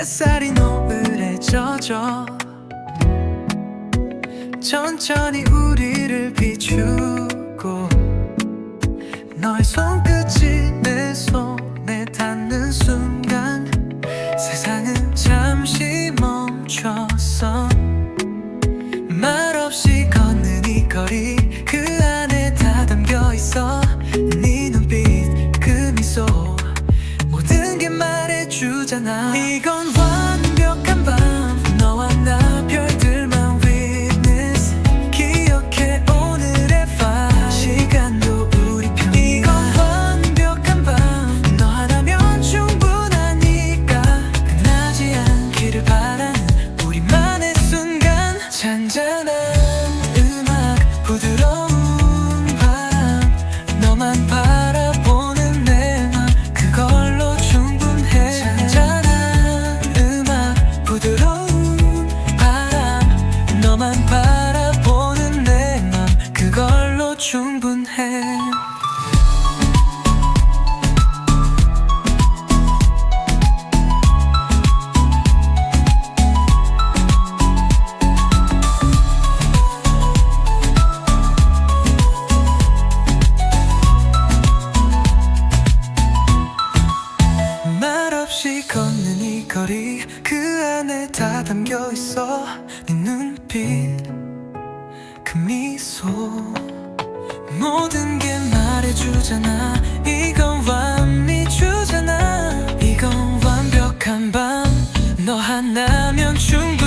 햇살이 노을에 젖어 천천히 우리를 비추고 너의 손끝이 내 손에 닿는 순간 세상은 잠시 말해주잖 그 안에 다 담겨 있어. 네 눈빛 그 미소. 모든 게 말해주잖아. 이건 완미주잖아. 이건 완벽한 밤 너 하나면 충분